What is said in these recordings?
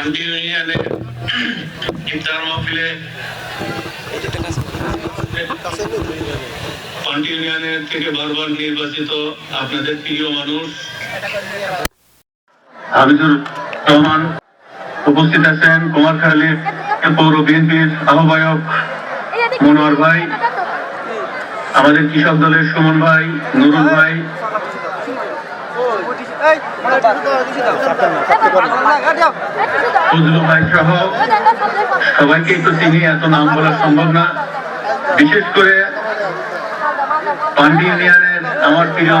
পান্ডি ইউনিয়নের থেকে বারবার নির্বাচিত আপনাদের প্রিয় মানুষ। রহমান উপস্থিত আছেন কুমারখালী পৌর বিএনপির আহ্বায়ক মনোয়ার ভাই, আমাদের কৃষক দলের সুমন ভাই, নুরুল ভাই সবাইকে একটু চিনি, এত নাম বলা সম্ভব না। বিশেষ করে পান্ডি ইউনিয়নের আমার প্রিয়,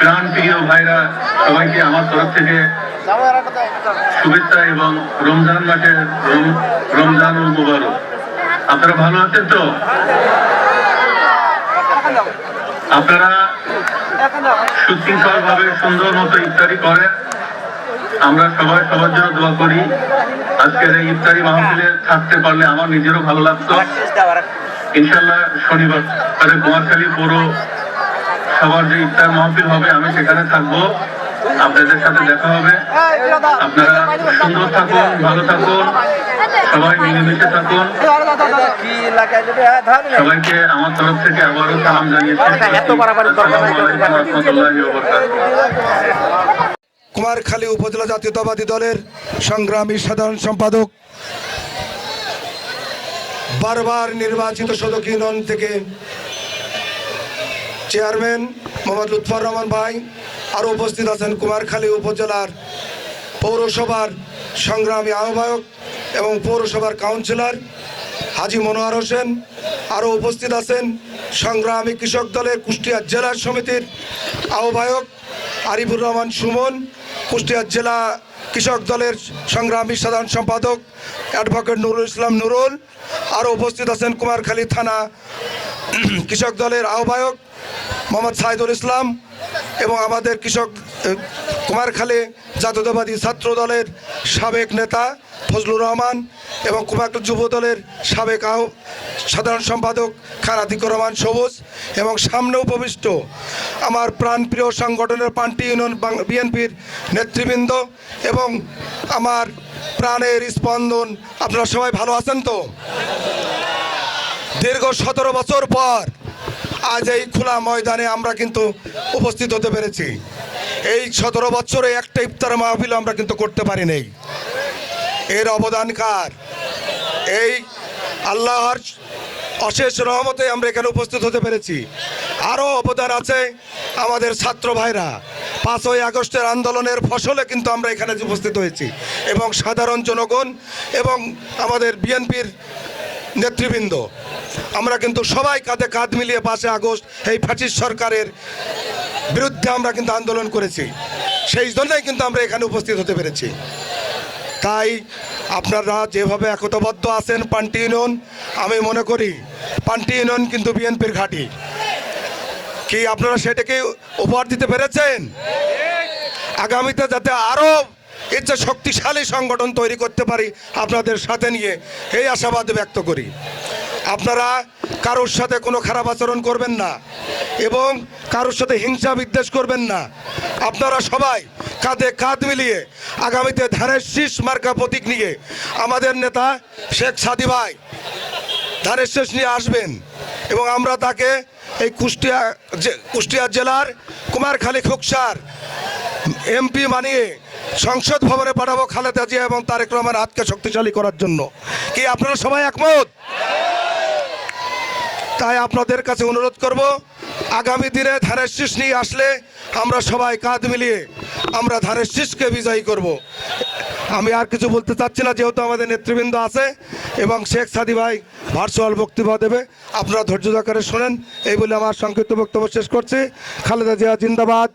প্রাণ প্রিয় ভাইরা সবাইকে আমার তরফ থেকে শুভেচ্ছা এবং রমজান মাসের রমজান মুবারক। আপনারা ভালো আছেন তো? আপনারা সুশৃঙ্খল ভাবে সুন্দর মতো ইফতারি করেন আমরা সবাই সবার জন্য দোয়া করি। আজকের এই ইফতারি মাহফিলে থাকতে পারলে আমার নিজেরও ভালো লাগতো। ইনশাল্লাহ শনিবার তাহলে কুমারখালী পুরো সবার যে ইফতার মাহফিল হবে, আমি সেখানে থাকব। আপনাদের সাথে দেখা হবে। আপনারা সুন্দর থাকুন, ভালো থাকুন, সবাই মিলেমিশে থাকুন। সবাইকে আমার তরফ থেকে আবারও সালাম জানিয়েছি। কুমারখালী উপজেলা জাতীয়তাবাদী দলের সংগ্রামী সাধারণ সম্পাদক, বারবার নির্বাচিত সদক ইউনিয়ন থেকে চেয়ারম্যান মোহাম্মদ লুৎফর রহমান ভাই আরও উপস্থিত আছেন কুমারখালী উপজেলার পৌরসভার সংগ্রামী আহ্বায়ক এবং পৌরসভার কাউন্সিলর হাজি মনোয়ার হোসেন আরও উপস্থিত আছেন সংগ্রামী কৃষক দলের কুষ্টিয়া জেলা সমিতির আহ্বায়ক আরিফুর রহমান সুমন, কুষ্টিয়া জেলা কৃষক দলের সংগ্রামী সাধারণ সম্পাদক অ্যাডভোকেট নুরুল ইসলাম নুরুল আরও উপস্থিত আছেন কুমারখালী থানা কৃষক দলের আহ্বায়ক মোহাম্মদ সাইদুল ইসলাম এবং আমাদের কৃষক কুমারখালী জাতীয়তাবাদী ছাত্র দলের সাবেক নেতা ফজলুর রহমান এবং কুমারখালী যুব দলের সাবেক আহ, সাধারণ সম্পাদক খান আতিকুর রহমান সবুজ এবং সামনে উপবিষ্ট আমার প্রাণপ্রিয় সংগঠনের পান্টি ইউনিয়ন বিএনপির নেতৃবৃন্দ এবং আমার প্রাণের স্পন্দন। আপনারা সবাই ভালো আছেন তো? দীর্ঘ সতেরো বছর পর আজ এই খোলা ময়দানে আমরা কিন্তু উপস্থিত হতে পেরেছি। এই সতেরো বছরে একটা ইফতার মাহফিল আমরা কিন্তু করতে পারি নাই। এর অবদান কার? এই আল্লাহর অশেষ রহমতে আমরা এখানে উপস্থিত হতে পেরেছি। আরও অবদান আছে আমাদের ছাত্র ভাইরা। পাঁচই আগস্টের আন্দোলনের ফসলে কিন্তু আমরা এখানে উপস্থিত হয়েছি। এবং সাধারণ জনগণ এবং আমাদের বিএনপির নেতৃবৃন্দ। আমরা কিন্তু সবাই কাঁধে কাঁধ মিলিয়ে পাশে আগস্ট এই ফ্যাসিস সরকারের বিরুদ্ধে আমরা কিন্তু আন্দোলন করেছি। সেই জন্যই কিন্তু আমরা এখানে উপস্থিত হতে পেরেছি। তাই আপনারা যেভাবে একতাবদ্ধ আছেন, পান্টি ইউনিয়ন, আমি মনে করি পান্টি ইউনিয়ন কিন্তু বিএনপির ঘাঁটি। কি আপনারা সেটাকে উপহার দিতে পেরেছেন? আগামীতে যাতে আরও এর যে শক্তিশালী সংগঠন তৈরি করতে পারি আপনাদের সাথে নিয়ে, এই আশাবাদ ব্যক্ত করি। আপনারা কারোর সাথে কোনো খারাপ আচরণ করবেন না এবং কারোর সাথে হিংসা বিদ্বেষ করবেন না। আপনারা সবাই কাঁধে কাঁধ মিলিয়ে আগামীতে ধানের শীষ মার্কা প্রতীক নিয়ে আমাদের নেতা শেখ সাদি ভাই ধানের শেষ নিয়ে আসবেন এবং আমরা তাকে এই কুষ্টিয়া কুষ্টিয়া জেলার কুমারখালী খোকসার এমপি বানিয়ে সংসদ ভবনে পাঠাবো খালেদা জিয়া এবং তারেক রহমান হাতকে শক্তিশালী করার জন্য। কি আপনারা সবাই একমত? তাই আপনাদের কাছে অনুরোধ করব, আগামী দিনে ধানের শীষ নিয়ে আসলে আমরা সবাই কাঁধ মিলিয়ে আমরা ধানের শীষকে বিজয়ী করব। আমি আর কিছু বলতে চাচ্ছি না, যেহেতু আমাদের নেতৃবৃন্দ আছে এবং শেখ সাদি ভাই ভার্চুয়াল বক্তব্য দেবে। আপনারা ধৈর্য সহকারে শোনেন, এই বলে আমার সংক্ষিপ্ত বক্তব্য শেষ করছি। খালেদা জিয়া জিন্দাবাদ।